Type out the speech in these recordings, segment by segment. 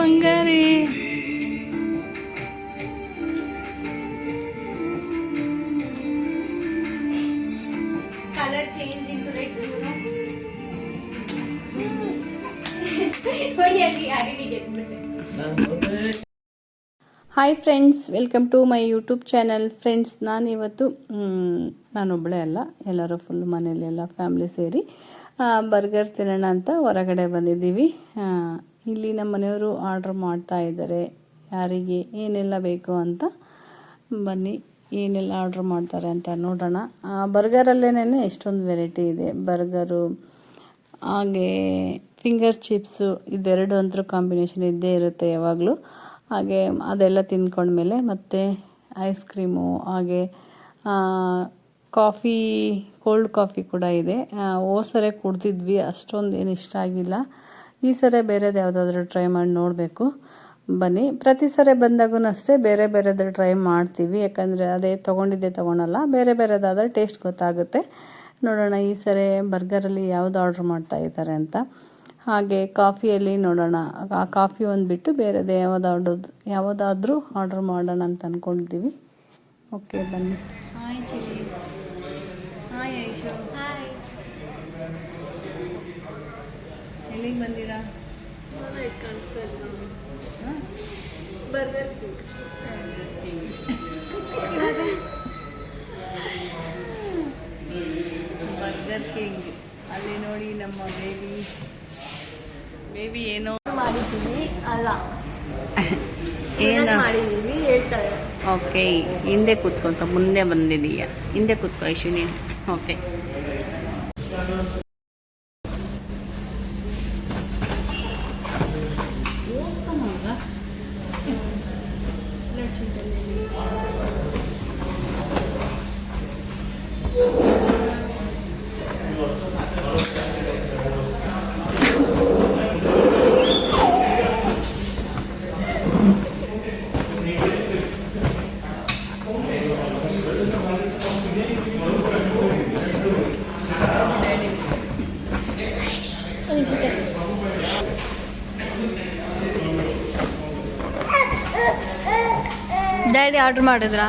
Bangari color change into red, you know. ನೋಡಿ ಅಲ್ಲಿ ಯಾರಿಗೆ ಗೆದ್ಬಿಟ್ಟೆ hi friends welcome to my YouTube channel friends ನಾನಿವತ್ತು ಮ್, ನಾನೊಬ್ಬಳೇ ಅಲ್ಲ. ಎಲ್ಲರೂ ಫುಲ್ ಮನೇಲಿ ಎಲ್ಲ ಫ್ಯಾಮ್ಲಿ ಸೇರಿ. ಬರ್ಗರ್ ತಿನ್ನೋಣ ಅಂತ ಹೊರಗಡೆ ಬಂದಿದ್ದೀವಿ. ಇಲ್ಲಿ ನಮ್ಮ ಮನೆಯವರು ಆರ್ಡ್ರ್ ಮಾಡ್ತಾ ಇದ್ದಾರೆ. ಯಾರಿಗೆ ಏನೆಲ್ಲ ಬೇಕು ಅಂತ ಬನ್ನಿ, ಏನೆಲ್ಲ ಆರ್ಡ್ರ್ ಮಾಡ್ತಾರೆ ಅಂತ ನೋಡೋಣ. ಬರ್ಗರಲ್ಲೇನೆ ಎಷ್ಟೊಂದು ವೆರೈಟಿ ಇದೆ. ಬರ್ಗರು ಹಾಗೆ ಫಿಂಗರ್ ಚಿಪ್ಸು ಇದೆರಡು ಅಂತರೂ ಕಾಂಬಿನೇಷನ್ ಇದ್ದೇ ಇರುತ್ತೆ ಯಾವಾಗಲೂ. ಹಾಗೆ ಅದೆಲ್ಲ ತಿಂದ್ಕೊಂಡ್ಮೇಲೆ ಮತ್ತು ಐಸ್ ಕ್ರೀಮು ಹಾಗೆ ಕಾಫಿ ಕೋಲ್ಡ್ ಕಾಫಿ ಕೂಡ ಇದೆ. ಹೋದ್ ಸರಿ ಕುಡ್ದಿದ್ವಿ, ಅಷ್ಟೊಂದು ಏನು ಇಷ್ಟ ಆಗಿಲ್ಲ. ಈ ಸರಿ ಬೇರೆದು ಯಾವುದಾದ್ರೂ ಟ್ರೈ ಮಾಡಿ ನೋಡಬೇಕು. ಬನ್ನಿ. ಪ್ರತಿ ಸರಿ ಬಂದಾಗೂ ಅಷ್ಟೇ ಬೇರೆ ಬೇರೆದು ಟ್ರೈ ಮಾಡ್ತೀವಿ. ಯಾಕಂದರೆ ಅದೇ ತೊಗೊಂಡಿದ್ದೆ, ತೊಗೊಳಲ್ಲ. ಬೇರೆ ಬೇರೆದಾದರೆ ಟೇಸ್ಟ್ ಗೊತ್ತಾಗುತ್ತೆ. ನೋಡೋಣ, ಈ ಸರಿ ಬರ್ಗರಲ್ಲಿ ಯಾವುದು ಆರ್ಡ್ರ್ ಮಾಡ್ತಾ ಇದ್ದಾರೆ ಅಂತ. ಹಾಗೆ ಕಾಫಿಯಲ್ಲಿ ನೋಡೋಣ. ಆ ಕಾಫಿ ಒಂದು ಬಿಟ್ಟು ಬೇರೆದು ಯಾವುದಾದ್ರು ಯಾವುದಾದ್ರೂ ಆರ್ಡ್ರ್ ಮಾಡೋಣ ಅಂತ ಅಂದ್ಕೊಂಡಿದ್ದೀವಿ ಓಕೆ, ಬನ್ನಿ hi Chishi hi Aishu hi ಎಲ್ಲಿಗೆ ಬಂದಿರಾ? Burger Burger King. ಅಲ್ಲಿ ನೋಡಿ ನಮ್ಮ ಬೇಬಿ ಬೇಬಿ ಏನೋ ಮಾಡಿದ್ದೀವಿ ಅಲ್ಲ. ಏನು? ಮಾಡಿದ್ದೀವಿ ಹೇಳ್ತಾರೆ. ಓಕೆ ಹಿಂದೆ ಕೂತ್ಕೊಂಡು ಸ್ವಲ್ಪ ಮುಂದೆ ಬಂದಿದೀಯ. ಹಿಂದೆ ಕೂತ್ಕೋ ಐಶು ನೀನು. ಓಕೆ ಆರ್ಡರ್ ಮಾಡಿದ್ರಾ?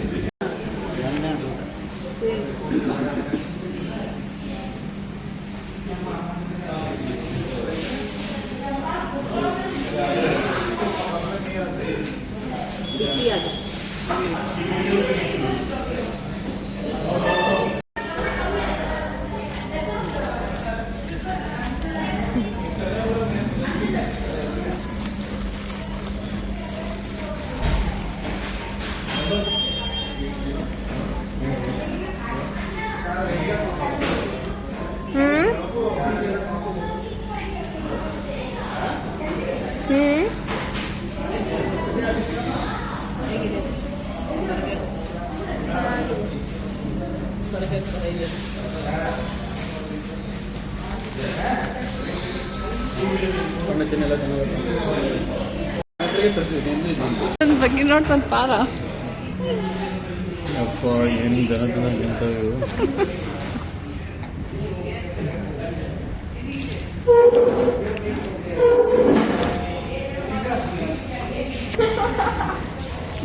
ಅಪ್ಪ ಏನು ಜನ ದಿನ ನಿಂತವು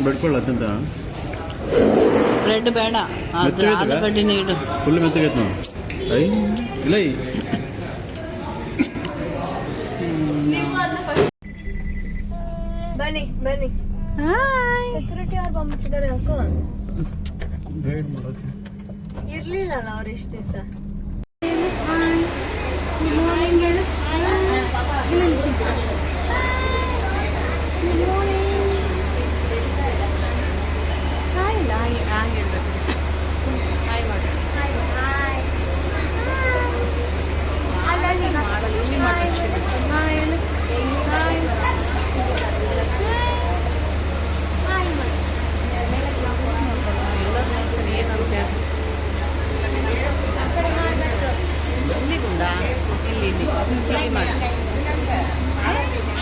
ಬೆಡ್ಕೊಳ್ಳ ಅತ್ಯಂತ. ಬ್ರೆಡ್ ಬೇಡ? ಆಲೂಗಡ್ಡೆನೇ ಇಡು. ಫುಲ್ ಮೆತ್ತಗೈತೆ ನಾವು ಐ ಇಲ್ಲ. ಈ. ಬನ್ನಿ. ಬನ್ನಿ ಸೆಕ್ಯೂರಿಟಿ ಅವ್ರು ಬಂದ್ಬಿಟ್ಟಿದ್ದಾರೆ ಯಾಕೋ ಇರ್ಲಿಲ್ಲಲ್ಲ ಅವ್ರು ಎಷ್ಟು ದಿವಸ? ಮಾರ್ನಿಂಗ್ ಹೇಳು. ಗುಡ್ ಮಾರ್ನಿಂಗ್ ಹಾಯ್ ಇಲ್ಲ ಹಾಗೆ ಹಾಗೆ ಇರ್ಬೇಕು. ಹಾಯ್ ಮಾಡಿ. ಹಾಯ್ ಮಾಡಲ್ಲ ಇಲ್ಲಿ ಮಾಡಿ ಹಾಯ್ ಹಾಯ್ ಹಾಯ್ ಮಾಡಿ ಏನಂತ ಆ ಕಡೆ ಮಾಡ್ಬೇಕು ಇಲ್ಲಿ ಗುಂಡ ಇಲ್ಲಿ ಇಲ್ಲಿ ಇಲ್ಲಿ ಮಾಡಿ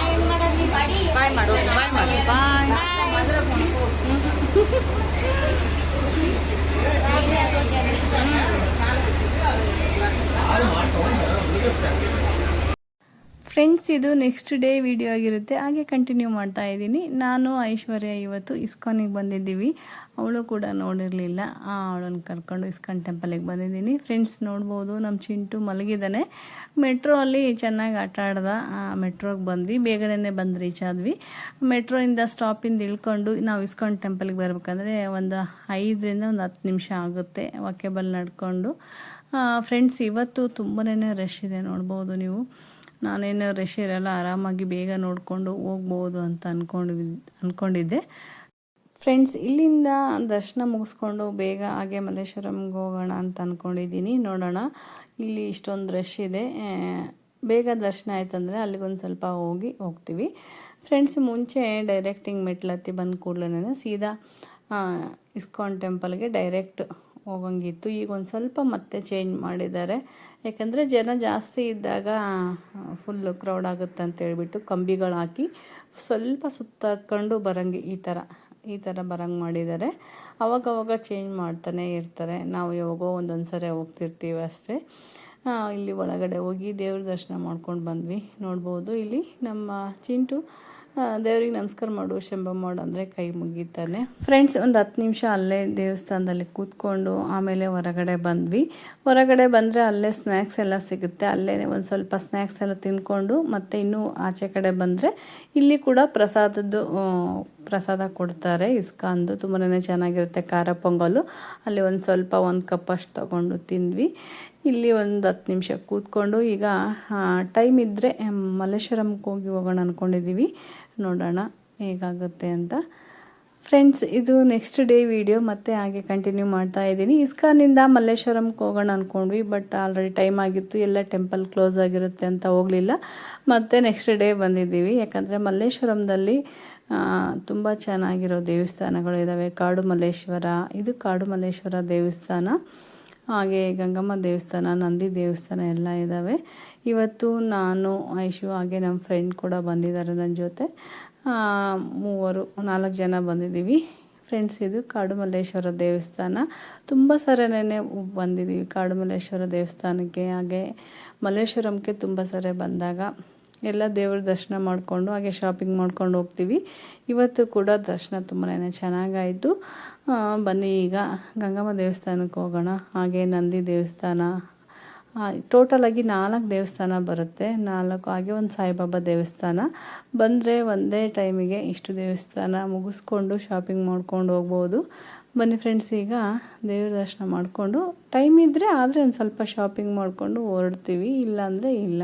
ಏನ್ ಮಾಡೋದು ಬಾಯ್ ಮಾಡು ಬಾಯ್ ಮಾಡು ಬಾಯ್ ಫ್ರೆಂಡ್ಸ್, ಇದು ನೆಕ್ಸ್ಟ್ ಡೇ ವಿಡಿಯೋ ಆಗಿರುತ್ತೆ. ಹಾಗೆ ಕಂಟಿನ್ಯೂ ಮಾಡ್ತಾ ಇದ್ದೀನಿ. ನಾನು ಐಶ್ವರ್ಯ ಇವತ್ತು ಇಸ್ಕಾನಿಗೆ ಬಂದಿದ್ದೀವಿ. ಅವಳು ಕೂಡ ನೋಡಿರಲಿಲ್ಲ. ಅವಳನ್ನು ಕರ್ಕೊಂಡು ಇಸ್ಕಾನ್ ಟೆಂಪಲಿಗೆ ಬಂದಿದ್ದೀನಿ. ಫ್ರೆಂಡ್ಸ್ ನೋಡ್ಬೋದು. ನಮ್ಮ ಚಿಂಟು ಮಲಗಿದ್ದಾನೆ. ಮೆಟ್ರೋ ಅಲ್ಲಿ ಚೆನ್ನಾಗಿ ಆಟ ಆಡ್ದ. ಮೆಟ್ರೋಗೆ ಬಂದ್ವಿ. ಬೇಗನೆ ಬಂದು ರೀಚ್ ಆದ್ವಿ. ಮೆಟ್ರೋಯಿಂದ ಸ್ಟಾಪಿಂದ ಇಳ್ಕೊಂಡು ನಾವು ಇಸ್ಕಾನ್ ಟೆಂಪಲ್ಗೆ ಬರಬೇಕಂದ್ರೆ ಒಂದು ಐದರಿಂದ ಒಂದು ಹತ್ತು ನಿಮಿಷ ಆಗುತ್ತೆ ವಾಕೆಬಲ್ ನಡ್ಕೊಂಡು. ಫ್ರೆಂಡ್ಸ್ ಇವತ್ತು ತುಂಬನೇ ರಶ್ ಇದೆ. ನೋಡ್ಬೋದು ನೀವು. ನಾನೇನು ರಶ್ ಇರಲ್ಲ, ಆರಾಮಾಗಿ ಬೇಗ ನೋಡಿಕೊಂಡು ಹೋಗ್ಬೋದು ಅಂತ ಅಂದ್ಕೊಂಡು ಅಂದ್ಕೊಂಡಿದ್ದೆ ಫ್ರೆಂಡ್ಸ್ ಇಲ್ಲಿಂದ ದರ್ಶನ ಮುಗಿಸ್ಕೊಂಡು ಬೇಗ ಹಾಗೆ ಮಲ್ಲೇಶ್ವರಂಗೆ ಹೋಗೋಣ ಅಂತ ಅಂದ್ಕೊಂಡಿದ್ದೀನಿ ನೋಡೋಣ, ಇಲ್ಲಿ ಇಷ್ಟೊಂದು ರಶ್ ಇದೆ. ಬೇಗ ದರ್ಶನ ಆಯ್ತಂದರೆ ಅಲ್ಲಿಗೊಂದು ಸ್ವಲ್ಪ ಹೋಗಿ ಹೋಗ್ತೀವಿ. ಫ್ರೆಂಡ್ಸ್ ಮುಂಚೆ ಡೈರೆಕ್ಟಿಂಗ್ ಮೆಟ್ಲತ್ತಿ ಬಂದ ಕೂಡಲೇ ಸೀದಾ ಇಸ್ಕಾನ್ ಟೆಂಪಲ್ಗೆ ಡೈರೆಕ್ಟ್ ಹೋಗಂಗಿತ್ತು. ಈಗ ಒಂದು ಸ್ವಲ್ಪ ಮತ್ತೆ ಚೇಂಜ್ ಮಾಡಿದ್ದಾರೆ. ಯಾಕಂದರೆ ಜನ ಜಾಸ್ತಿ ಇದ್ದಾಗ ಫುಲ್ಲು ಕ್ರೌಡ್ ಆಗುತ್ತೆ ಅಂತ ಹೇಳ್ಬಿಟ್ಟು ಕಂಬಿಗಳು ಹಾಕಿ ಸ್ವಲ್ಪ ಸುತ್ತಕೊಂಡು ಬರಂಗೆ, ಈ ಥರ ಈ ಥರ ಬರಂಗೆ ಮಾಡಿದ್ದಾರೆ. ಅವಾಗವಾಗ ಚೇಂಜ್ ಮಾಡ್ತಾನೆ ಇರ್ತಾರೆ. ನಾವು ಯಾವಾಗೋ ಒಂದೊಂದು ಸರಿ ಹೋಗ್ತಿರ್ತೀವಿ ಅಷ್ಟೇ. ಇಲ್ಲಿ ಒಳಗಡೆ ಹೋಗಿ ದೇವ್ರ ದರ್ಶನ ಮಾಡ್ಕೊಂಡು ಬಂದ್ವಿ. ನೋಡ್ಬೋದು ಇಲ್ಲಿ ನಮ್ಮ ಚಿಂಟು ದೇವ್ರಿಗೆ ನಮಸ್ಕಾರ ಮಾಡು ಶಂಭ ಮಾಡು ಅಂದರೆ ಕೈ ಮುಗಿತಾನೆ. ಫ್ರೆಂಡ್ಸ್ ಒಂದು ಹತ್ತು ನಿಮಿಷ ಅಲ್ಲೇ ದೇವಸ್ಥಾನದಲ್ಲಿ ಕೂತ್ಕೊಂಡು ಆಮೇಲೆ ಹೊರಗಡೆ ಬಂದ್ವಿ. ಹೊರಗಡೆ ಬಂದರೆ ಅಲ್ಲೇ ಸ್ನ್ಯಾಕ್ಸ್ ಎಲ್ಲ ಸಿಗುತ್ತೆ. ಅಲ್ಲೇ ಒಂದು ಸ್ವಲ್ಪ ಸ್ನ್ಯಾಕ್ಸ್ ಎಲ್ಲ ತಿಂದ್ಕೊಂಡು ಮತ್ತು ಇನ್ನೂ ಆಚೆ ಕಡೆ ಬಂದರೆ ಇಲ್ಲಿ ಕೂಡ ಪ್ರಸಾದದ್ದು ಪ್ರಸಾದ ಕೊಡ್ತಾರೆ. ಇಸ್ಕಾನ್ದು ತುಂಬಾ ಚೆನ್ನಾಗಿರುತ್ತೆ ಖಾರ ಪೊಂಗಲು. ಅಲ್ಲಿ ಒಂದು ಸ್ವಲ್ಪ ಒಂದು ಕಪ್ ಅಷ್ಟು ತೊಗೊಂಡು ತಿಂದ್ವಿ. ಇಲ್ಲಿ ಒಂದು ಹತ್ತು ನಿಮಿಷ ಕೂತ್ಕೊಂಡು ಈಗ ಟೈಮ್ ಇದ್ದರೆ ಮಲ್ಲೇಶ್ವರಂಗೆ ಹೋಗಿ ಹೋಗೋಣ ಅಂದ್ಕೊಂಡಿದ್ದೀವಿ ನೋಡೋಣ ಹೇಗಾಗುತ್ತೆ ಅಂತ. ಫ್ರೆಂಡ್ಸ್ ಇದು ನೆಕ್ಸ್ಟ್ ಡೇ ವಿಡಿಯೋ ಮತ್ತೆ ಹಾಗೆ ಕಂಟಿನ್ಯೂ ಮಾಡ್ತಾ ಇದ್ದೀನಿ. ಇಸ್ಕಾನಿಂದ ಮಲ್ಲೇಶ್ವರಂಗೆ ಹೋಗೋಣ ಅಂದ್ಕೊಂಡ್ವಿ ಬಟ್ ಆಲ್ರೆಡಿ ಟೈಮ್ ಆಗಿತ್ತು. ಎಲ್ಲ ಟೆಂಪಲ್ ಕ್ಲೋಸ್ ಆಗಿರುತ್ತೆ ಅಂತ ಹೋಗಲಿಲ್ಲ. ಮತ್ತೆ ನೆಕ್ಸ್ಟ್ ಡೇ ಬಂದಿದ್ದೀವಿ. ಯಾಕಂದರೆ ಮಲ್ಲೇಶ್ವರಂದಲ್ಲಿ ತುಂಬ ಚೆನ್ನಾಗಿರೋ ದೇವಸ್ಥಾನಗಳು ಇದ್ದಾವೆ ಕಾಡು ಮಲ್ಲೇಶ್ವರ, ಇದು ಕಾಡು ಮಲ್ಲೇಶ್ವರ ದೇವಸ್ಥಾನ. ಹಾಗೆ ಗಂಗಮ್ಮ ದೇವಸ್ಥಾನ, ನಂದಿ ದೇವಸ್ಥಾನ ಎಲ್ಲ ಇದ್ದಾವೆ ಇವತ್ತು ನಾನು, ಐಶು ಹಾಗೆ ನಮ್ಮ ಫ್ರೆಂಡ್ ಕೂಡ ಬಂದಿದ್ದಾರೆ ನನ್ನ ಜೊತೆ. ಮೂವರು, ನಾಲ್ಕು ಜನ ಬಂದಿದ್ದೀವಿ. ಫ್ರೆಂಡ್ಸ್ ಇದು ಕಾಡುಮಲ್ಲೇಶ್ವರ ದೇವಸ್ಥಾನ. ತುಂಬ ಸರನೇ ಬಂದಿದ್ದೀವಿ ಕಾಡುಮಲ್ಲೇಶ್ವರ ದೇವಸ್ಥಾನಕ್ಕೆ. ಹಾಗೆ ಮಲ್ಲೇಶ್ವರಂಗೆ ತುಂಬ ಸರಿ ಬಂದಾಗ. ಎಲ್ಲ ದೇವ್ರ ದರ್ಶನ ಮಾಡಿಕೊಂಡು ಹಾಗೆ ಶಾಪಿಂಗ್ ಮಾಡ್ಕೊಂಡು ಹೋಗ್ತೀವಿ. ಇವತ್ತು ಕೂಡ ದರ್ಶನ ತುಂಬಾ ಚೆನ್ನಾಗಾಯಿತು. ಬನ್ನಿ ಈಗ ಗಂಗಮ್ಮ ದೇವಸ್ಥಾನಕ್ಕೆ ಹೋಗೋಣ. ಹಾಗೆ ನಂದಿ ದೇವಸ್ಥಾನ. ಟೋಟಲಾಗಿ ನಾಲ್ಕು ದೇವಸ್ಥಾನ ಬರುತ್ತೆ. ನಾಲ್ಕು, ಹಾಗೆ ಒಂದು ಸಾಯಿಬಾಬಾ ದೇವಸ್ಥಾನ. ಬಂದರೆ ಒಂದೇ ಟೈಮಿಗೆ ಇಷ್ಟು ದೇವಸ್ಥಾನ ಮುಗಿಸ್ಕೊಂಡು ಶಾಪಿಂಗ್ ಮಾಡ್ಕೊಂಡು ಹೋಗ್ಬೋದು. ಬನ್ನಿ ಫ್ರೆಂಡ್ಸ್ ಈಗ ದೇವ್ರ ದರ್ಶನ ಮಾಡಿಕೊಂಡು ಟೈಮ್ ಇದ್ದರೆ ಆದರೆ ಒಂದು ಸ್ವಲ್ಪ ಶಾಪಿಂಗ್ ಮಾಡಿಕೊಂಡು ಹೊರಡ್ತೀವಿ. ಇಲ್ಲಾಂದರೆ ಇಲ್ಲ.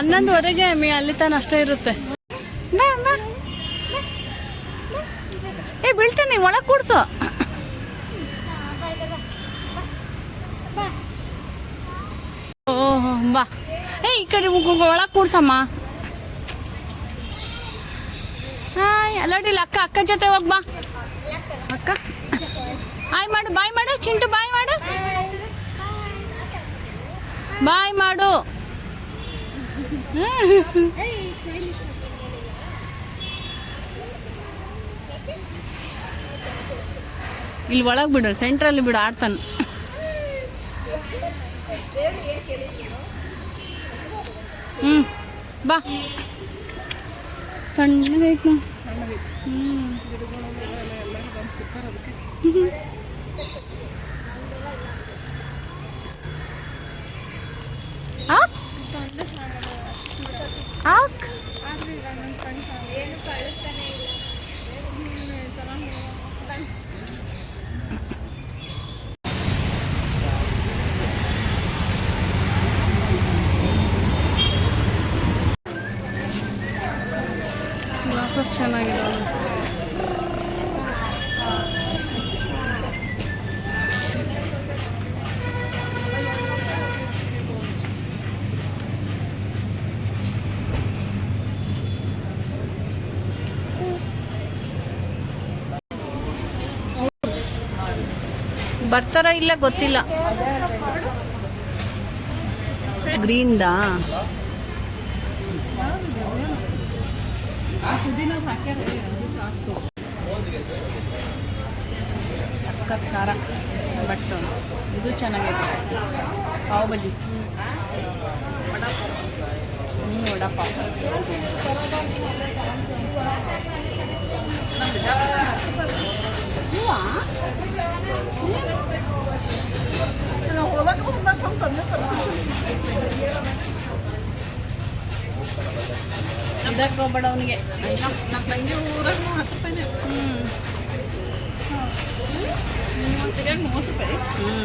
ಹನ್ನೊಂದುವರೆಗೆ ಮೀ ಅಲ್ಲಿ ತಾನ ಅಷ್ಟೇ ಇರುತ್ತೆ. ಏ ಬೀಳ್ತೇನೆ ಒಳಗೆ ಕೂಡ್ಸು. ಓಹೋ ಬಾ. ಏ ಈ ಕಡೆ ಒಳಗೆ ಕೂಡ್ಸಮ್ಮ. ಹಾಯ್ ಅಲ್ಲೋಡಿಲ್ಲ ಅಕ್ಕ ಅಕ್ಕ ಜೊತೆ ಹೋಗ್ಬಾ ಅಕ್ಕ ಆಯ್ ಮಾಡು ಬಾಯ್ ಮಾಡು ಚಿಂಟು ಬಾಯ್ ಮಾಡು. ಬಾಯ್ ಮಾಡು. ಇಲ್ಲಿ ಒಳಗೆ ಬಿಡು ಸೆಂಟ್ರಲ್ಲಿ ಬಿಡು ಆಡ್ತಾನೆ. ಹ್ಞೂ ಬಾ. ತಣ್ಣಗೈತೆ ಆಕ್ ವಾಪಸ್ ಚೆನ್ನಾಗಿದೆ ಬರ್ತಾರೋ ಇಲ್ಲ ಗೊತ್ತಿಲ್ಲ. ಗ್ರೀನ್ದಾ? ಸಖತ್ ಖಾರ ಬಟ್ ಇದು ಚೆನ್ನಾಗೈತೆ ಪಾವ್ ಬಜ್ಜಿ. ಹ್ಞೂ ವಡಪಾವ್. ಇದಕ್ಕೆ ಹೋಗ್ಬೇಡ ಅವನಿಗೆ ನಮ್ಮ ತಂಗಿ ಊರಾಗ ಹತ್ತು ರೂಪಾಯಿನೇ ಹ್ಞೂ ಮೂವತ್ತು ರೂಪಾಯಿ ಹ್ಞೂ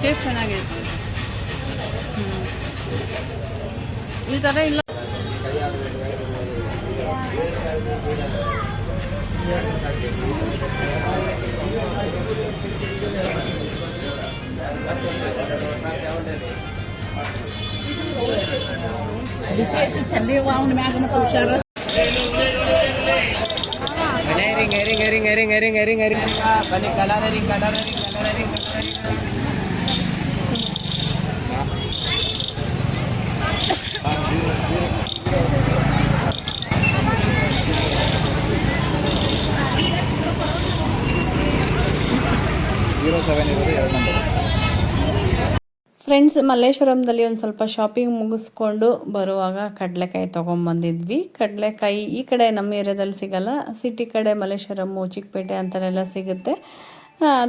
ಟೇಸ್ಟ್ ಚೆನ್ನಾಗಿದೆ ಹ್ಞೂ ಈ ಥರ ಇಲ್ಲ అభిషేక్ చల్లేవాముని మేఘన పూశారు ring ring ring ring ring ring ring పని colour ring colour ring colour ring colour ring friends, ಮಲ್ಲೇಶ್ವರಂದಲ್ಲಿ ಒಂದು ಸ್ವಲ್ಪ ಶಾಪಿಂಗ್ ಮುಗಿಸ್ಕೊಂಡು ಬರುವಾಗ ಕಡಲೆಕಾಯಿ ತೊಗೊಂಬಂದಿದ್ವಿ. ಕಡಲೆಕಾಯಿ ಈ ಕಡೆ ನಮ್ಮ ಏರಿಯಾದಲ್ಲಿ ಸಿಗಲ್ಲ ಸಿಟಿ ಕಡೆ ಮಲ್ಲೇಶ್ವರಮ್ಮು ಚಿಕ್ಕಪೇಟೆ ಅಂತಲೆಲ್ಲ ಸಿಗುತ್ತೆ.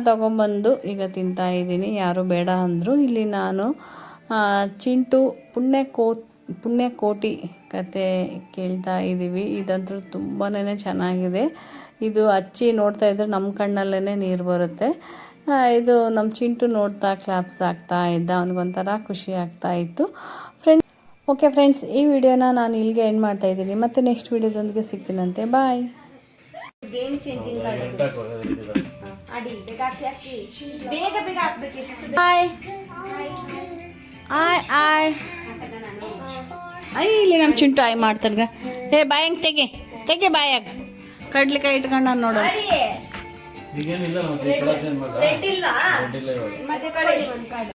ತೊಗೊಂಬಂದು ಈಗ ತಿಂತಾ ಇದ್ದೀನಿ. ಯಾರು ಬೇಡ ಅಂದರು. ಇಲ್ಲಿ ನಾನು ಚಿಂಟು ಪುಣ್ಯಕೋ, ಪುಣ್ಯಕೋಟಿ ಕತೆ ಕೇಳ್ತಾ ಇದ್ದೀವಿ. ಇದಂತೂ ತುಂಬಾ ಚೆನ್ನಾಗಿದೆ. ಇದು ಹಚ್ಚಿ ನೋಡ್ತಾ ಇದ್ರೆ ನಮ್ಮ ಕಣ್ಣಲ್ಲೇ ನೀರು ಬರುತ್ತೆ. ಇದು ನಮ್ಮ ಚಿಂಟು ನೋಡ್ತಾ ಕ್ಲಾಪ್ಸ್ ಆಗ್ತಾ ಇದ್ದ. ಅವನಿಗೊಂಥರ ಖುಷಿ ಆಗ್ತಾ ಇತ್ತು. ಫ್ರೆಂಡ್ ಓಕೆ ಫ್ರೆಂಡ್ಸ್ ಈ ವಿಡಿಯೋನ ನಾನು ಇಲ್ಲಿಗೆ ಎಂಡ್ ಮಾಡ್ತಾ ಇದ್ದೀನಿ. ಮತ್ತೆ ನೆಕ್ಸ್ಟ್ ವಿಡಿಯೋದೊಂದಿಗೆ ಸಿಗ್ತೀನಂತೆ. ಬಾಯ್ ಆಯ್ ಆಯ್ ಇಲ್ಲಿ ನಮ್ಮ ಚಿಂಟು ಆಯ್ ಮಾಡ್ತಾರ ಏ ಬಾಯಂಗ್ ತೆಗೆ. ತೆಗೆ ಬಾಯಾಗ ಕಡ್ಲಿಕಾಯಿ ಇಟ್ಕೊಂಡು ನಾನು ಅಡಿ ಈಗೇನಿಲ್ಲ ಮತ್ತೆ ಕಡೆ ಚೇಂಜ್ ಮಾಡ್ಲಾ? ರೆಡ್ ಇಲ್ವಾ? ಇಲ್ಲ ಇವಾಗ. ಮತ್ತೆ ಕಡೆ ಒಂದ್ ಕಾರ್ಡ್